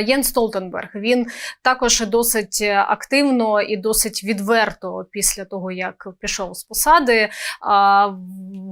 Єн Столтенберг він також досить активно і досить відверто після того, як пішов з посади,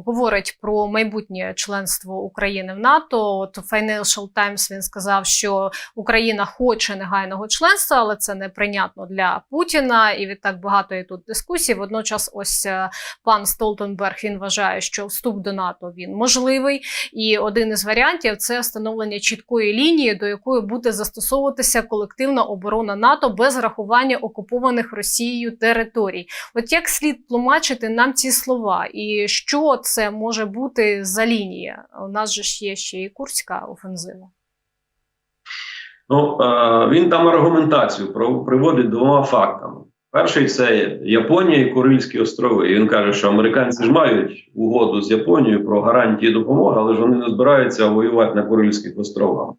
говорить про майбутнє членство України в НАТО. От Financial Times він сказав, що Україна хоче негайного членства, але це неприйнятно для Путіна. І відтак багато є тут дискусій. Водночас, ось е, пан Столтенберг він вважає, що вступ до НАТО він можливий. І один із варіантів це встановлення чіткої лінії, до якої буде застосовуватися колективна оборона НАТО без рахування окупованих Росією територій. От як слід тлумачити нам ці слова, і що це може бути за лінія? У нас же ж є ще і Курська офензива. Ну, е, він там аргументацію приводить двома фактами. Перший це Японія і Курильські острови. І він каже, що американці ж мають угоду з Японією про гарантії допомоги, але ж вони не збираються воювати на Курильських островах.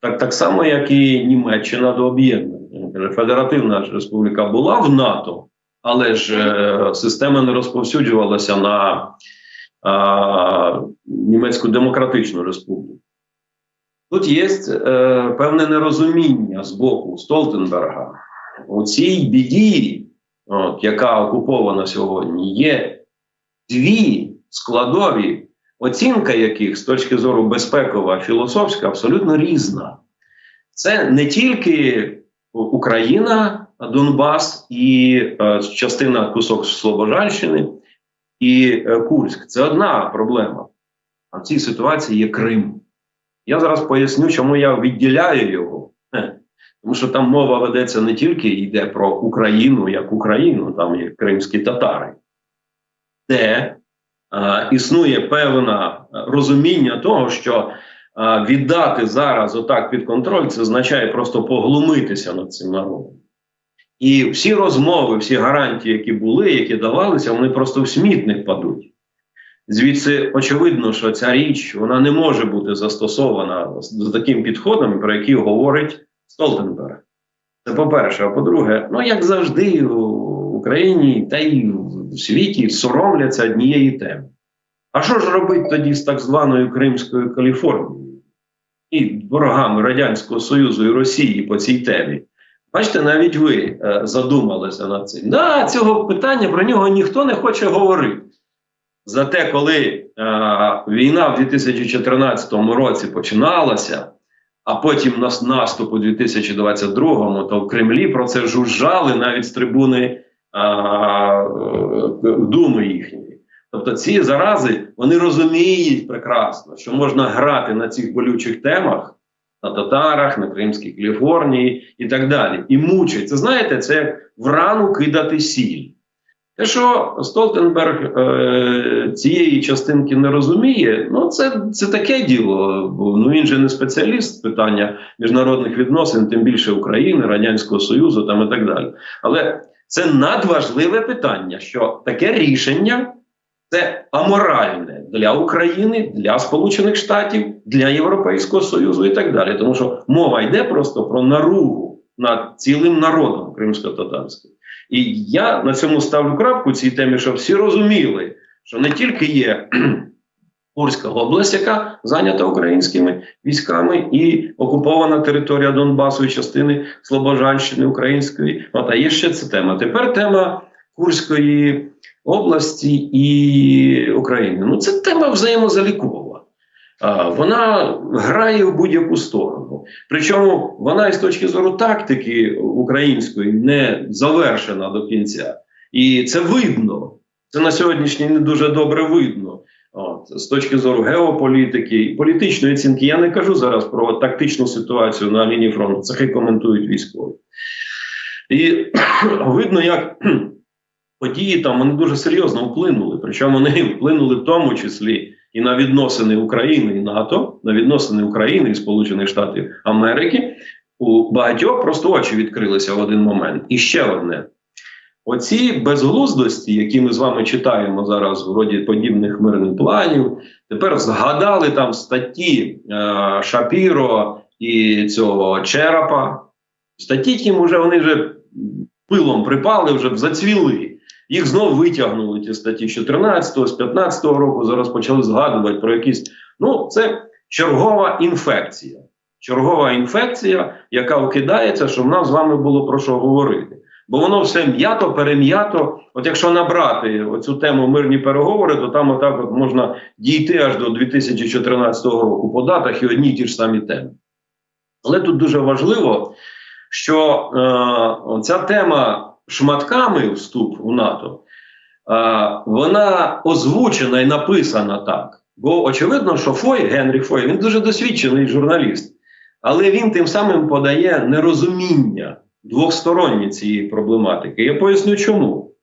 Так, так само, як і Німеччина до об'єднання. Федеративна ж республіка була в НАТО, але ж е, система не розповсюджувалася на е, Німецьку Демократичну Республіку. Тут є е, певне нерозуміння з боку Столтенберга. У цій біді, от, яка окупована сьогодні, є дві складові, оцінка яких з точки зору безпекова, філософська, абсолютно різна. Це не тільки Україна, Донбас і е, частина кусок Слобожанщини і е, Курськ. Це одна проблема. А в цій ситуації є Крим. Я зараз поясню, чому я відділяю його. Тому що там мова ведеться не тільки йде про Україну як Україну, там є кримські татари, де існує певне розуміння того, що е, віддати зараз отак під контроль, це означає просто поглумитися над цим народом. І всі розмови, всі гарантії, які були, які давалися, вони просто в смітник падуть. Звідси очевидно, що ця річ вона не може бути застосована з таким підходом, про який говорить Столтенберг. Це по-перше. А по-друге, ну як завжди Україні та й в світі соромляться однієї теми. А що ж робити тоді з так званою Кримською Каліфорнією і ворогами Радянського Союзу і Росії по цій темі? Бачите, навіть ви е, задумалися над цим. Да, цього питання про нього ніхто не хоче говорити. Зате, коли е, війна в 2014 році починалася, а потім нас наступ у 2022, то в Кремлі про це жужжали навіть з трибуни Думи їхньої. Тобто ці зарази вони розуміють прекрасно, що можна грати на цих болючих темах, на татарах, на Кримській Каліфорнії і так далі. І мучать. Це знаєте, це як в рану кидати сіль. Те, що Столтенберг е, цієї частинки не розуміє, ну це, це таке діло. Ну він же не спеціаліст питання міжнародних відносин, тим більше України, Радянського Союзу там і так далі. Але це надважливе питання, що таке рішення це аморальне для України, для Сполучених Штатів, для Європейського Союзу і так далі. Тому що мова йде просто про наругу над цілим народом кримсько-татарським. І я на цьому ставлю крапку цій темі, щоб всі розуміли, що не тільки є Курська область, яка зайнята українськими військами, і окупована територія Донбасу і частини Слобожанщини української. От, а є ще ця тема. Тепер тема Курської області і України. Ну, це тема взаємозалікова. Вона грає в будь-яку сторону. Причому вона із точки зору тактики української не завершена до кінця. І це видно. Це на сьогоднішній не дуже добре видно. От, з точки зору геополітики, політичної оцінки, я не кажу зараз про тактичну ситуацію на лінії фронту. Це хай коментують військові. І видно, як події там вони дуже серйозно вплинули. Причому вони вплинули в тому числі і на відносини України і НАТО, на відносини України і Сполучених Штатів Америки. У багатьох просто очі відкрилися в один момент. І ще одне: оці безглуздості, які ми з вами читаємо зараз, вроді подібних мирних планів, тепер згадали там статті е, Шапіро і цього Черапа. Статті тім вже вони вже пилом припали, вже зацвіли. Їх знову витягнули ті статті з 14 з 15 року. Зараз почали згадувати про якісь. Ну, це чергова інфекція. чергова інфекція, яка вкидається, щоб нам з вами було про що говорити. Бо воно все м'ято, перем'ято. От якщо набрати оцю тему мирні переговори, то там отак от можна дійти аж до 2014 року по датах і одні ті ж самі теми. Але тут дуже важливо, що е, ця тема шматками вступ у НАТО, е, вона озвучена і написана так. Бо очевидно, що Фой, Генрі Фой, він дуже досвідчений журналіст, але він тим самим подає нерозуміння двохсторонні цієї проблематики. Я поясню чому.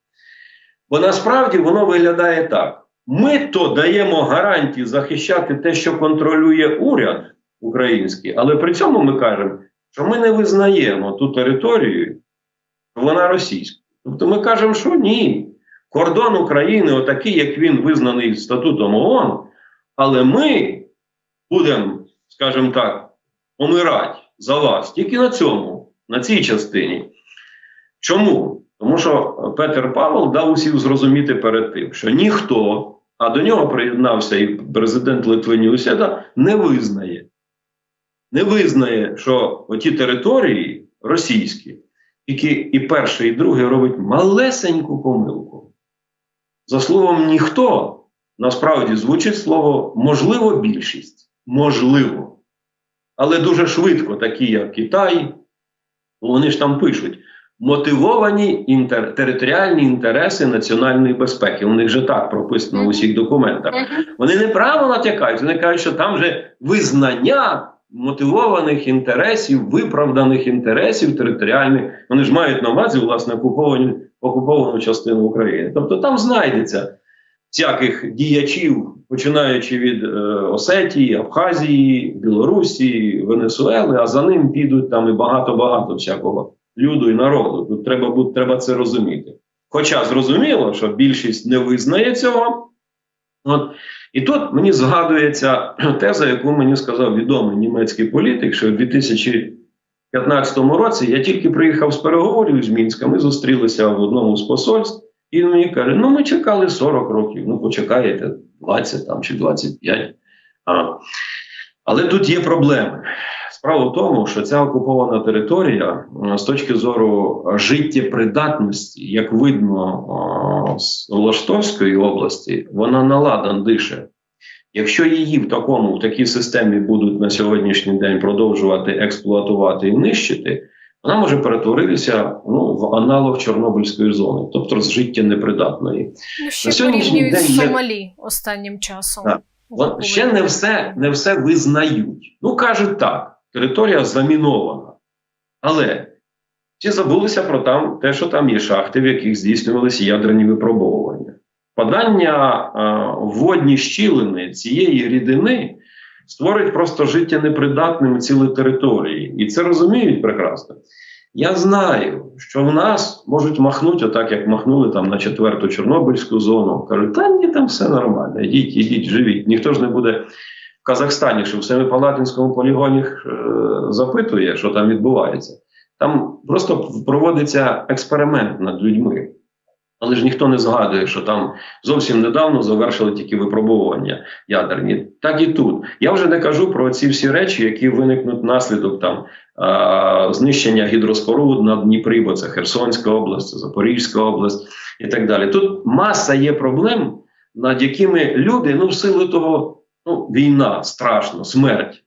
Бо насправді воно виглядає так: ми то даємо гарантії захищати те, що контролює уряд український, але при цьому ми кажемо, що ми не визнаємо ту територію, що вона російська. Тобто ми кажемо, що ні. Кордон України, отакий, як він визнаний статутом ООН, але ми будемо, скажімо так, помирати за вас тільки на цьому, на цій частині. Чому? Тому що Петер Павел дав усіх зрозуміти перед тим, що ніхто, а до нього приєднався і президент Литви Ньюсєда, не визнає. Не визнає, що оті території російські, які і перший, і другий робить малесеньку помилку. За словом ніхто, насправді звучить слово можливо більшість. Можливо. Але дуже швидко, такі як Китай, вони ж там пишуть мотивовані інтер... територіальні інтереси національної безпеки. У них же так прописано в усіх документах. Вони неправильно натякають, вони кажуть, що там же визнання мотивованих інтересів, виправданих інтересів територіальних. Вони ж мають на увазі власне окуповані, окуповану частину України. Тобто там знайдеться всяких діячів, починаючи від е, Осетії, Абхазії, Білорусі, Венесуели, а за ним підуть там і багато-багато всякого люду і народу. Тут треба бу- треба це розуміти. Хоча зрозуміло, що більшість не визнає цього. От. І тут мені згадується теза, яку мені сказав відомий німецький політик, що в 2015 році я тільки приїхав з переговорів з Мінська, ми зустрілися в одному з посольств, і він мені каже: ну ми чекали 40 років, ну почекаєте 20 там, чи 25. А. Але тут є проблеми. Справа в тому, що ця окупована територія з точки зору життєпридатності, як видно з Лаштовської області, вона наладан дише. Якщо її в такому в такій системі будуть на сьогоднішній день продовжувати експлуатувати і нищити, вона може перетворитися ну, в аналог Чорнобильської зони, тобто з життєнепридатної. Ну, ще порівнюють з день є- Сомалі останнім часом. Так. Вон ще не все, не все визнають. Ну кажуть так, територія замінована. Але всі забулися про там, те, що там є шахти, в яких здійснювалися ядерні випробовування. Падання а, в водні щілини цієї рідини створить просто життя непридатними цілі території. І це розуміють прекрасно. Я знаю, що в нас можуть махнути, отак як махнули там на четверту Чорнобильську зону. Кажуть, та ні, там все нормально, ідіть, ідіть, живіть. Ніхто ж не буде в Казахстані, що в Семипалатинському полігоні е, запитує, що там відбувається. Там просто проводиться експеримент над людьми. Але ж ніхто не згадує, що там зовсім недавно завершили тільки випробовування ядерні. Так і тут. Я вже не кажу про ці всі речі, які виникнуть внаслідок там а, знищення гідроспоруд на Дніпрі, бо це Херсонська область, Запорізька область і так далі. Тут маса є проблем, над якими люди, ну, в силу того, ну, війна, страшно, смерть.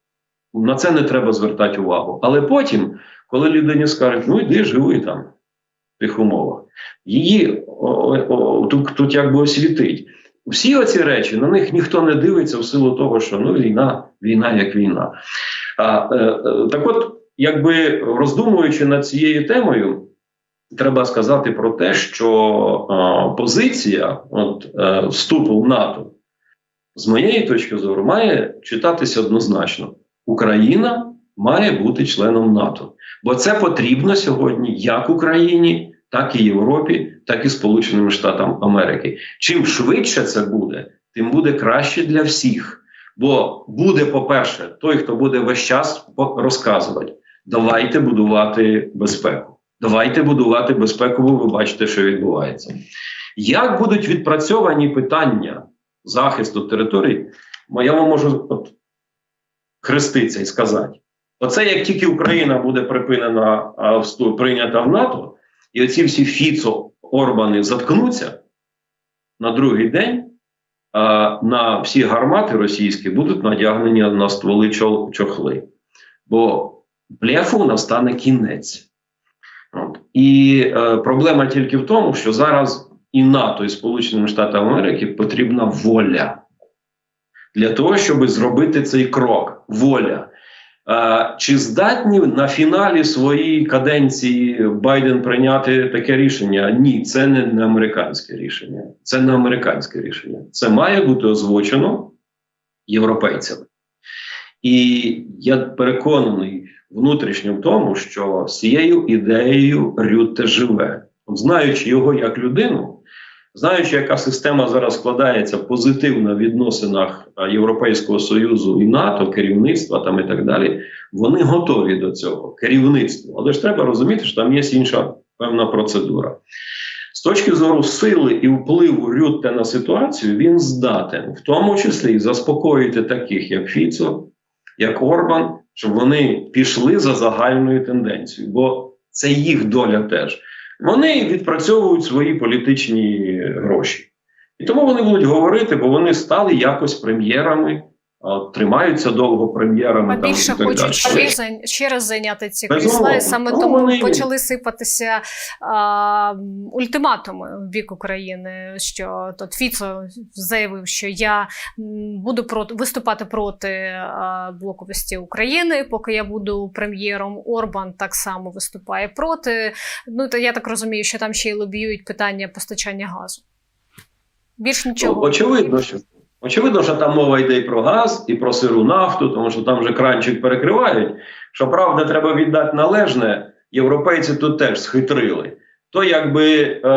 На це не треба звертати увагу. Але потім, коли людині скажуть, ну йди, живи там тих умовах, її о, о, тут, тут якби освітить. Всі оці речі на них ніхто не дивиться в силу того, що ну війна, війна як війна. А, е, е, так от, якби роздумуючи над цією темою, треба сказати про те, що е, позиція от, е, вступу в НАТО, з моєї точки зору, має читатися однозначно: Україна має бути членом НАТО, бо це потрібно сьогодні як Україні, так і Європі, так і Сполученим Штатам Америки. Чим швидше це буде, тим буде краще для всіх. Бо буде, по-перше, той, хто буде весь час розказувати: давайте будувати безпеку. Давайте будувати безпеку, бо ви бачите, що відбувається. Як будуть відпрацьовані питання захисту територій, я вам можу от хреститися і сказати: Оце як тільки Україна буде припинена а, вступ, прийнята в НАТО, і оці всі Фіцо Орбани заткнуться на другий день. На всі гармати російські будуть надягнені на стволи чохли. Бо блефу настане кінець. От. І е, проблема тільки в тому, що зараз і НАТО, і Сполученим Штатам Америки потрібна воля для того, щоб зробити цей крок. Воля. Чи здатні на фіналі своєї каденції Байден прийняти таке рішення? Ні, це не, американське рішення. Це не американське рішення. Це має бути озвучено європейцями. І я переконаний внутрішньо в тому, що з цією ідеєю Рютте живе, знаючи його як людину, знаючи, яка система зараз складається позитивно в відносинах Європейського Союзу і НАТО, керівництва там і так далі, вони готові до цього керівництво. Але ж треба розуміти, що там є інша певна процедура. З точки зору сили і впливу Рютте на ситуацію, він здатен, в тому числі заспокоїти таких, як Фіцо, як Орбан, щоб вони пішли за загальною тенденцією, бо це їх доля теж. Вони відпрацьовують свої політичні гроші. І тому вони будуть говорити, бо вони стали якось прем'єрами, тримаються довго прем'єрами. А там, більше і так хочуть далі. ще, раз зайняти ці крісла, і саме Ну, тому вони- почали сипатися а, ультиматуми в бік України. Що тут Фіцо заявив, що я буду проти виступати проти а, блоковості України, поки я буду прем'єром. Орбан так само виступає проти. Ну то я так розумію, що там ще й лобіюють питання постачання газу. Більш нічого. Очевидно, що очевидно, що там мова йде і про газ, і про сиру нафту, тому що там вже кранчик перекривають. Що правда, треба віддати належне. Європейці тут теж схитрили. То якби е,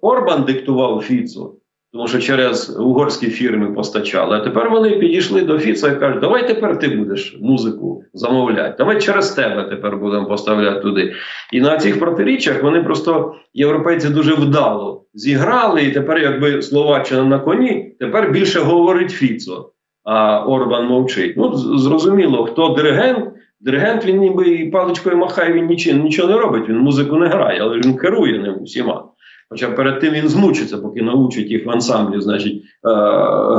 Орбан диктував Фіцу, тому що через угорські фірми постачали. А тепер вони підійшли до Фіца і кажуть, давай тепер ти будеш музику замовляти. Давай через тебе тепер будемо поставляти туди. І на цих протиріччях вони просто європейці дуже вдало зіграли, і тепер, якби Словаччина на коні, тепер більше говорить Фіцо, а Орбан мовчить. Ну, зрозуміло, хто диригент. Диригент він ніби і паличкою махає, він нічого, нічого не робить, він музику не грає, але він керує ним усіма. Хоча перед тим він змучиться, поки научить їх в ансамблі, значить, е,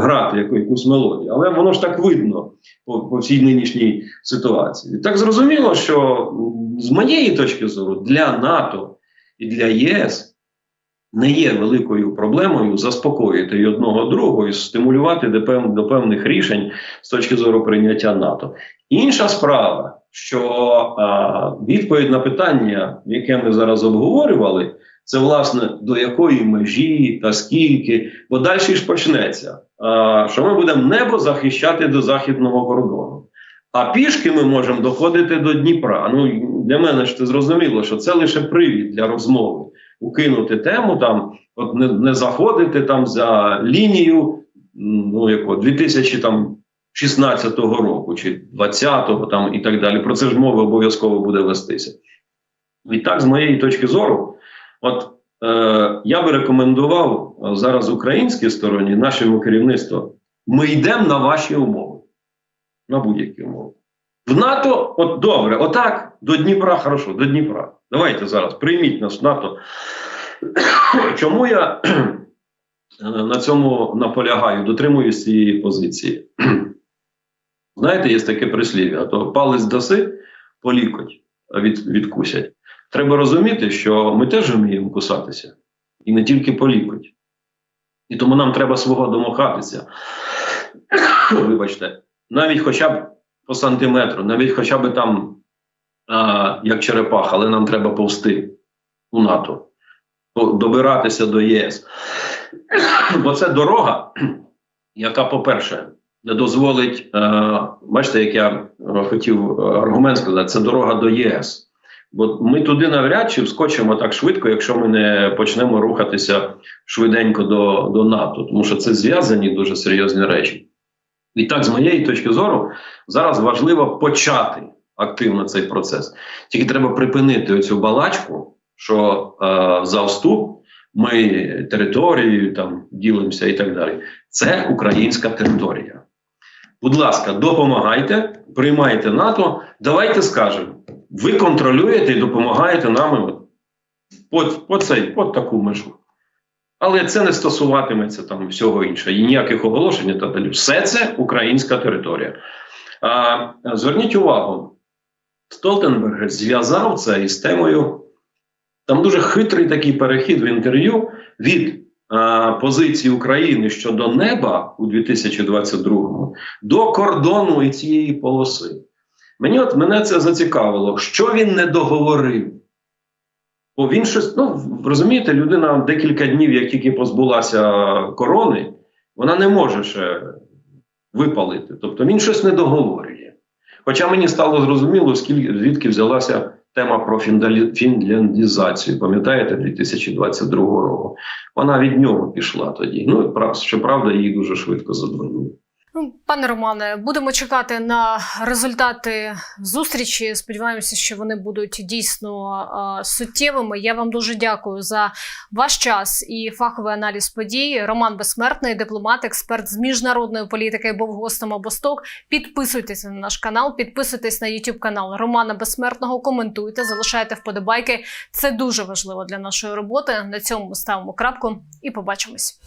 грати яку- якусь мелодію. Але воно ж так видно по, по всій нинішній ситуації. Так зрозуміло, що з моєї точки зору для НАТО і для ЄС не є великою проблемою заспокоїти і одного другого і стимулювати до, пев, до певних рішень з точки зору прийняття НАТО. Інша справа, що а, відповідь на питання, яке ми зараз обговорювали, це власне до якої межі та скільки, бо далі ж почнеться, що ми будемо небо захищати до західного кордону. А пішки ми можемо доходити до Дніпра. Ну для мене ж це зрозуміло, що це лише привід для розмови. Укинути тему там, от не, не заходити там за лінію, ну яко 2016 року чи 20-го там і так далі. Про це ж мова обов'язково буде вестися. І так, з моєї точки зору, от е, я би рекомендував е, зараз українській стороні, нашому керівництву, ми йдемо на ваші умови, на будь-які умови. В НАТО, от добре, отак, до Дніпра, хорошо, до Дніпра. Давайте зараз прийміть нас в НАТО. Чому я на цьому наполягаю, дотримуюсь цієї позиції? Знаєте, є таке прислів'я, то палець даси, полікоть від, відкусять. Треба розуміти, що ми теж вміємо кусатися, і не тільки полікоть. І тому нам треба свого домахатися. Вибачте, навіть хоча б по сантиметру, навіть хоча б там, а, як черепаха, але нам треба повсти у НАТО, добиратися до ЄС. Бо це дорога, яка, по-перше, не дозволить, е, бачите, як я е, хотів е, аргумент сказати, це дорога до ЄС. Бо ми туди навряд чи вскочимо так швидко, якщо ми не почнемо рухатися швиденько до, до НАТО, тому що це зв'язані дуже серйозні речі. І так, з моєї точки зору, зараз важливо почати активно цей процес. Тільки треба припинити оцю балачку, що е, за вступ ми територією там ділимося і так далі. Це українська територія. Будь ласка, допомагайте, приймайте НАТО. Давайте скажемо, ви контролюєте і допомагаєте нам по, по, цей, по таку межу. Але це не стосуватиметься там всього іншого, і ніяких оголошень і так далі. Все це українська територія. А, зверніть увагу, Столтенберг зв'язав це із темою. Там дуже хитрий такий перехід в інтерв'ю від позиції України щодо неба у 2022-му до кордону і цієї полоси. Мені от мене це зацікавило, що він не договорив. Бо він щось, ну розумієте, людина декілька днів, як тільки позбулася корони, вона не може ще випалити. Тобто він щось не договорює. Хоча мені стало зрозуміло, скільки звідки взялася тема про фінляндізацію, пам'ятаєте, 2022 року. Вона від нього пішла тоді. Ну, прав- щоправда, її дуже швидко задвинули. Ну, пане Романе, будемо чекати на результати зустрічі. Сподіваємося, що вони будуть дійсно суттєвими. Я вам дуже дякую за ваш час і фаховий аналіз подій. Роман Безсмертний, дипломат, експерт з міжнародної політики, був гостем обосток. Підписуйтесь на наш канал, підписуйтесь на YouTube канал Романа Безсмертного. Коментуйте, залишайте вподобайки. Це дуже важливо для нашої роботи. На цьому ми ставимо крапку і побачимось.